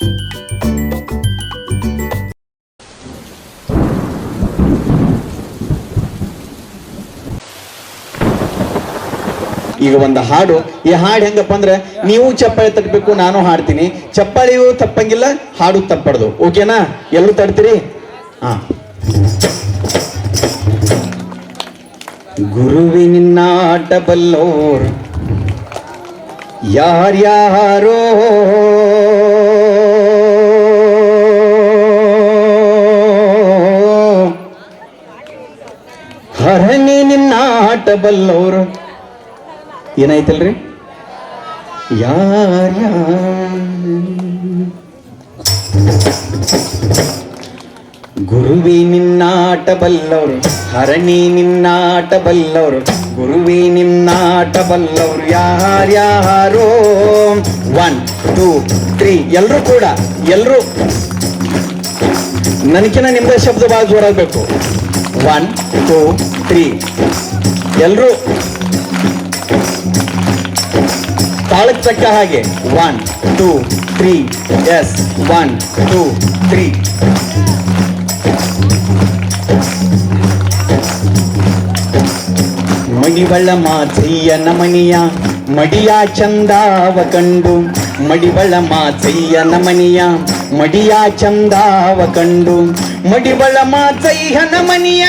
ಈಗ ಒಂದು ಹಾಡು. ಈ ಹಾಡು ಹೆಂಗಪ್ಪ ಅಂದ್ರೆ ನೀವು ಚಪ್ಪಾಳಿ ತಟ್ಟಬೇಕು ನಾನು ಹಾಡ್ತೀನಿ. ಚಪ್ಪಾಳಿಯೂ ತಪ್ಪಂಗಿಲ್ಲ, ಹಾಡು ತಪ್ಪಡ್ದು ಓಕೆನಾ? ಎಲ್ಲರೂ ತಡ್ತೀರಿ? ಹಾ. ಗುರುವಿನಿನ್ನಾಟ ಬಲ್ಲೋರ್ ಯಾರ್ಯಾರೋ ನಿನ್ನಾಟ ಬಲ್ಲೋರ್ ಏನಾಯ್ತಲ್ರಿ? ಯಾರ ಗುರುವಿ ನಿನ್ನಾಟ ಬಲ್ಲವರು ಹರಣಿ ನಿನ್ನಾಟ ಬಲ್ಲವರು ಗುರುವಿ ನಿನ್ನಾಟ ಬಲ್ಲವರು ಯಾರ್ಯಾರೋ ಒನ್ ಟೂ ತ್ರೀ ಎಲ್ಲರೂ ಕೂಡ ಎಲ್ಲರೂ ನನಗಿನ ನಿಮ್ದೇ ಶಬ್ದ ಭಾಳ ಜೋರಾಗಬೇಕು. ಒನ್ ಟೂ ತ್ರೀ ಎಲ್ಲರೂ ತಾಳಕ್ಕೆ ತಕ್ಕ ಹಾಗೆ. One two three yes one two three Madivala ಮಾಚಯ್ಯನ ಮನೆಯ ಮಡಿಯ ಚಂದಾವ ಕಂಡು. ಮಡಿವಳ ಮಾಚಯ್ಯನ ಮನೆಯ ಮಡಿಯ ಚಂದಾವ ಕಂಡು. ಮಡಿವಳ ಮಾಚಯ್ಯನ ಮನಿಯ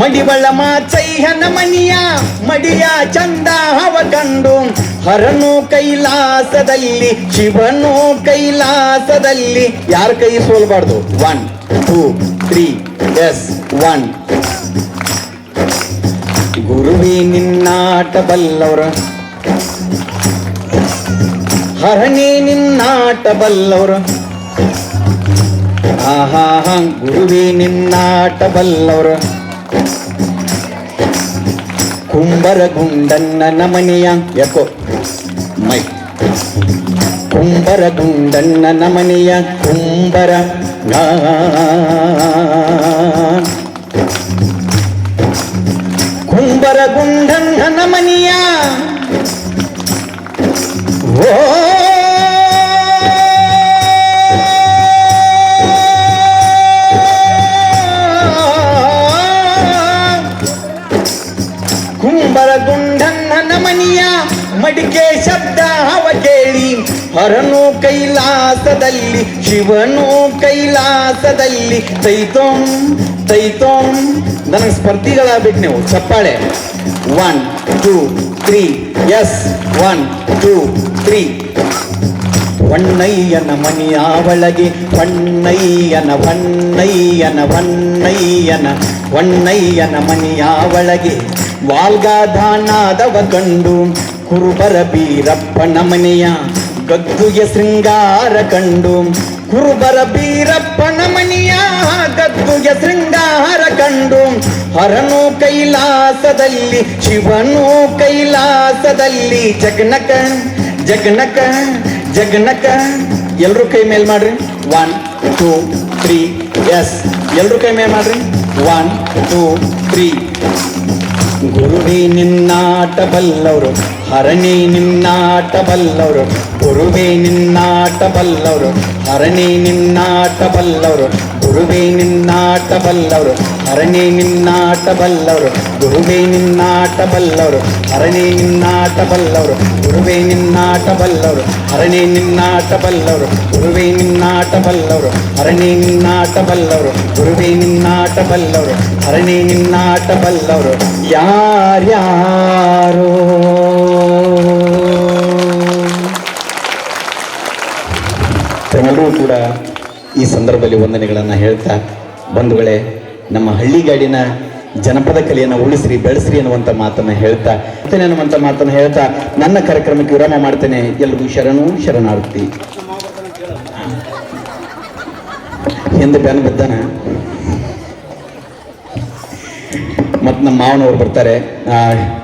ಮಡಿವಳ ಮಾಚಯ್ಯನ ಮನಿಯ ಮಡಿಯ ಚಂದ ಹವ ಕಂಡು ಹರನು ಕೈಲಾಸದಲ್ಲಿ, ಶಿವನು ಕೈಲಾಸದಲ್ಲಿ. ಯಾರ ಕೈ ಸೋಲ್ಬಾರ್ದು? One two three S one ಗುರುವಿ ನಿನ್ನಾಟ ಬಲ್ಲವ್ರ ಹರಣಿ ನಿನ್ನಾಟ ಬಲ್ಲವ್ರ ಆಹಾ ಗುರುವಿ ನಿನ್ನಾಟ ಬಲ್ಲವ್ರ ಕುಂಬರ ಗುಂಡನ್ನ ಮನೆಯ ಯಾಕೋ ಮೈ ಕುಂಬರ ಗುಂಡನ್ನ ಮನೆಯ ಕುಂಬರ ಆ. ಕುಂಬರ ಗುಂಡನ್ನ ಮನೆಯ ಮಡಿಕೆ ಶಬ್ದ ಹವ ಕೇಳಿ. ಹರನು ಕೈಲಾಸದಲ್ಲಿ, ಶಿವನು ಕೈಲಾಸದಲ್ಲಿ. ತೈತೋಂ ತೈತೋಂ ನನಗೆ ಸ್ಪರ್ಧಿಗಳಾಗ್ಬೇಕು ನೀವು. ಚಪ್ಪಾಳೆ. One two three yes one two three ವಣ್ಣಯ್ಯನ ಮನೆಯ ಒಳಗೆ, ವಣ್ಣಯ್ಯನ ವಣ್ಣಯ್ಯನ ಹೊನ್ನಯ್ಯನ ಹೊನ್ನಯ್ಯನ ಮನೆಯ ಒಳಗೆ. ವಾಲ್ಗಾಧಾನಾದವ ಕಂಡು ಕುರುಬರ ಬೀರಪ್ಪನ ಮನೆಯ ಗದ್ದುಗೆ ಶೃಂಗಾರ ಕಂಡು. ಕುರುಬರ ಬೀರಪ್ಪನ ಮನೆಯ ಗದ್ದುಗೆ ಶೃಂಗಾರ ಕಂಡು. ಹರನು ಕೈಲಾಸದಲ್ಲಿ, ಶಿವನು ಕೈಲಾಸದಲ್ಲಿ ಜಗನಕ ಜಗನಕ ಜಗನಕ. ಎಲ್ಲರೂ ಕೈ ಮೇಲೆ ಮಾಡ್ರಿ. ಒನ್ ಟೂ ತ್ರೀ ಎಸ್ ಎಲ್ರು ಕೈ ಮೇಲೆ ಮಾಡ್ರಿ. ಒನ್ ಟೂ ತ್ರೀ ಗುರುವಿ ನಿನ್ನಾಟ ಬಲ್ಲವರು ಹರಣಿ ನಿನ್ನಾಟ ಬಲ್ಲವರು ಗುರುವಿ ನಿನ್ನಾಟ ಬಲ್ಲವರು ಹರಣಿ ನಿನ್ನಾಟ ಬಲ್ಲವರು ಗುರುವಿ ನಿನ್ನಾಟ ಬಲ್ಲವರು ಹರಣಿ ನಿನ್ನಾಟ ಬಲ್ಲವರು ಗುರುವೇ ನಿನ್ನಾಟ ಬಲ್ಲವರು ಹರಣಿ ನಿನ್ನಾಟ ಬಲ್ಲವರು ಗುರುವೇ ನಿನ್ನಾಟ ಬಲ್ಲವರು ಹರಣಿ ನಿನ್ನಾಟ ಬಲ್ಲವರು ಗುರುವೇ ನಿನ್ನಾಟ ಬಲ್ಲವರು ಹರಣಿ ನಿನ್ನಾಟ ಬಲ್ಲವರು ಗುರುವೇ ನಿನ್ನಾಟ ಬಲ್ಲವರು ಹರಣಿ ನಿನ್ನಾಟ ಬಲ್ಲವರು ಯಾರ್ಯಾರೋ? ಎಲ್ಲರೂ ಕೂಡ ಈ ಸಂದರ್ಭದಲ್ಲಿ ವಂದನೆಗಳನ್ನು ಹೇಳ್ತಾ ಬಂಧುಗಳೇ ನಮ್ಮ ಹಳ್ಳಿಗಾಡಿನ ಜನಪದ ಕಲೆಯನ್ನು ಉಳಿಸ್ರಿ, ಬೆಳೆಸ್ರಿ ಅನ್ನುವಂಥ ಮಾತನ್ನು ಹೇಳ್ತಾ ಅನ್ನುವಂಥ ಮಾತನ್ನು ಹೇಳ್ತಾ ನನ್ನ ಕಾರ್ಯಕ್ರಮಕ್ಕೆ ವಿರಾಮ ಮಾಡ್ತೇನೆ. ಎಲ್ರಿಗೂ ಶರಣು, ಶರಣಾರ್ಥಿ. ಹಿಂದೆ ಬ್ಯಾನ್ ಬಿದ್ದಾನ? ಮತ್ತು ನಮ್ಮ ಮಾವನವ್ರು ಬರ್ತಾರೆ.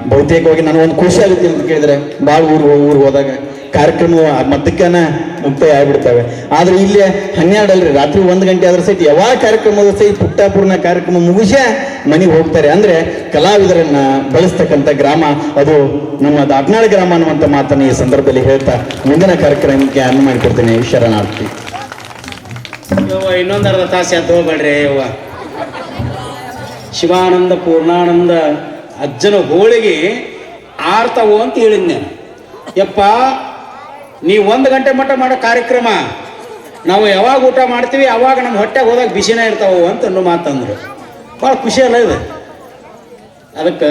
ಬಹುತೇಕವಾಗಿ ನನಗೊಂದು ಖುಷಿ ಆಗುತ್ತೆ ಅಂತ ಕೇಳಿದ್ರೆ ಭಾಳ ಊರು ಊರು ಹೋದಾಗ. ಕಾರ್ಯಕ್ರಮ ಮದ್ದಕ್ಕನ ಮುಕ್ತಾಯ ಆಗ್ಬಿಡ್ತವೆ. ಆದ್ರೆ ಇಲ್ಲಿ ಹನ್ನೆರಡು ಅಲ್ರಿ, ರಾತ್ರಿ ಒಂದು ಗಂಟೆ ಆದ್ರೆ ಸಹಿತ ಯಾವ ಕಾರ್ಯಕ್ರಮದ ಸಹಿತ ಪುಟ್ಟಾಪೂರ್ಣ ಕಾರ್ಯಕ್ರಮ ಮುಗಿಸೇ ಮನೆಗೆ ಹೋಗ್ತಾರೆ. ಅಂದ್ರೆ ಕಲಾವಿದರನ್ನ ಬಳಸ್ತಕ್ಕಂಥ ಗ್ರಾಮ, ಅದು ನಮ್ಮ ದಾಟ್ನಾಳ ಗ್ರಾಮ ಅನ್ನುವಂಥ ಮಾತನ್ನ ಈ ಸಂದರ್ಭದಲ್ಲಿ ಹೇಳ್ತಾ ಮುಂದಿನ ಕಾರ್ಯಕ್ರಮಕ್ಕೆ ಅನ್ನ ಮಾಡಿಕೊಡ್ತೇನೆ. ಶರಣಾರ್ಥಿ. ಇನ್ನೊಂದು ಅರ್ಧ ತಾಸು ಎದ್ದು ಶಿವಾನಂದ, ಪೂರ್ಣಾನಂದ, ಅಜ್ಜನ ಹೋಳಿಗೆ ಆರ್ತವು ಅಂತ ಹೇಳಿದ್ ನಾನು ಯಪ್ಪ ನೀವು ಒಂದು ಗಂಟೆ ಮಟ್ಟ ಮಾಡೋ ಕಾರ್ಯಕ್ರಮ, ನಾವು ಯಾವಾಗ ಊಟ ಮಾಡ್ತೀವಿ, ಅವಾಗ ನಮ್ಮ ಹೊಟ್ಟೆಗೆ ಹೋದಾಗ ಬಿಸಿನೇ ಇರ್ತಾವೆ ಅಂತ ಅನ್ನೋ ಮಾತಂದ್ರು. ಭಾಳ ಖುಷಿ ಅಲ್ಲ ಇದು? ಅದಕ್ಕೆ